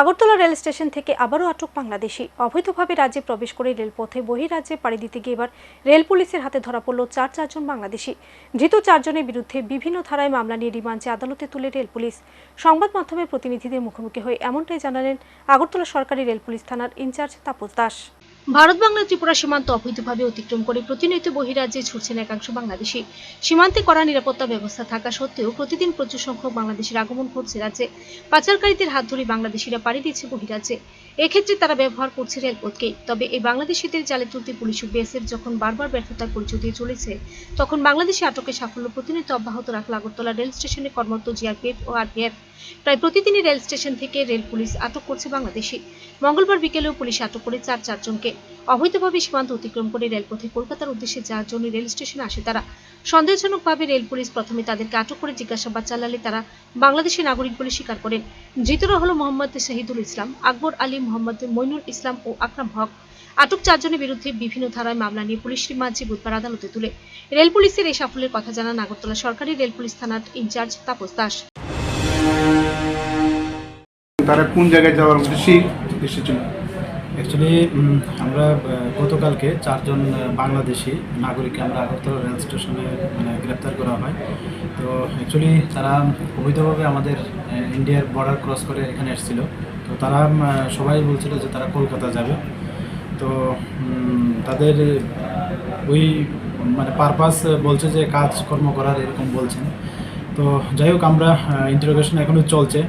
Agartala rail station থেকে আবারও আটক বাংলাদেশি। অবৈধভাবে রাজ্যে প্রবেশ করে রেলপথে বহিরাজ্যে পাড়ি দিতে গিয়ে এবার রেল পুলিশের হাতে ধরা পড়ল চার চারজন বাংলাদেশি। ধৃত চারজনের বিরুদ্ধে বিভিন্ন ধারায় মামলা নিয়ে রিমান্ডে আদালতে তুলে রেল পুলিশ। সংবাদ মাধ্যমের প্রতিনিধিদের মুখোমুখি হয়ে এমনটাই জানালেন আগরতলা সরকারি রেল পুলিশ থানার ইনচার্জ তাপস দাস। ভারত বাংলা ত্রিপুরা সীমান্ত অবৈধভাবে অতিক্রম করে প্রতিনিয়ত বহিরাজ্যে ছুটছেন একাংশ বাংলাদেশি। সীমান্তে কড়া নিরাপত্তা ব্যবস্থা থাকা সত্ত্বেও প্রতিদিন প্রচুর সংখ্যক বাংলাদেশের আগমন ঘটছে রাজ্যে। পাচারকারীদের হাত ধরে বাংলাদেশিরা পাড়ি দিচ্ছে বহিরাজ্যে। এক্ষেত্রে তারা ব্যবহার করছে রেলপথকেই তবে এই বাংলাদেশিদের জালে তুলতে পুলিশ ও বিএসএফ যখন বারবার ব্যর্থতার পরিচয় দিয়ে চলেছে, তখন বাংলাদেশি আটকের সাফল্য প্রতিনিয়ত অব্যাহত রাখল আগরতলা রেল স্টেশনে কর্মরত জিআরপিএফ ও আরপিএফ। প্রায় প্রতিদিনই রেল স্টেশন থেকে রেল পুলিশ আটক করছে বাংলাদেশি। মঙ্গলবার বিকেলেও পুলিশ আটক করে চার চারজনকে। অবৈধভাবে সীমান্ত অতিক্রম করে রেলপথে কলকাতার উদ্দেশ্যে যাওয়ার জন্য রেল স্টেশনে আসে তারা। সন্দেহজনকভাবে রেল পুলিশ প্রথমে তাদেরকে আটক করে জিজ্ঞাসাবাদ চালালে তারা বাংলাদেশের নাগরিক বলে স্বীকার করেন। ধৃতরা হলো মোহাম্মদ শাহিদুল ইসলাম, আকবর আলী মোহাম্মদ মইনুল ইসলাম ও আকরাম হক। আটক চারজনের বিরুদ্ধে বিভিন্ন ধারায় মামলা নিয়ে পুলিশ রিমান্ডে বুধবার আদালতে তুলে। রেল পুলিশের এই সাফল্যের কথা জানান আগরতলা সরকারি রেল পুলিশ থানার ইনচার্জ তাপস দাস। তারা কোন জায়গায় যাওয়ার উদ্দেশ্যেই এসেছিল? অ্যাকচুয়ালি আমরা গতকালকে চারজন বাংলাদেশি নাগরিককে আমরা আগরতলা রেল স্টেশনে মানে গ্রেপ্তার করা হয়। তো অ্যাকচুয়ালি তারা অবৈধভাবে আমাদের ইন্ডিয়ার বর্ডার ক্রস করে এখানে এসেছিল। তো তারা সবাই বলছিল যে তারা কলকাতা যাবে। তো তাদের ওই মানে পারপাস বলছে যে কাজকর্ম করার এরকম বলছেন। তো যাই হোক, আমরা ইন্টারোগেশন এখনও চলছে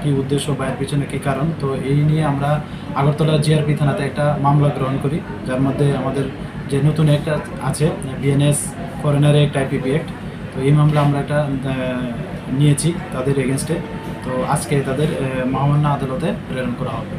কি উদ্দেশ্য বা এর পিছনে কী কারণ। তো এই নিয়ে আমরা আগরতলা জিআরপি থানাতে একটা মামলা গ্রহণ করি, যার মধ্যে আমাদের যে নতুন একটা আছে BNS foreigner act IPP act তো এই মামলা আমরা একটা নিয়েছি তাদের এগেনস্টে তো আজকে তাদের মহামান্য আদালতে প্রেরণ করা হবে।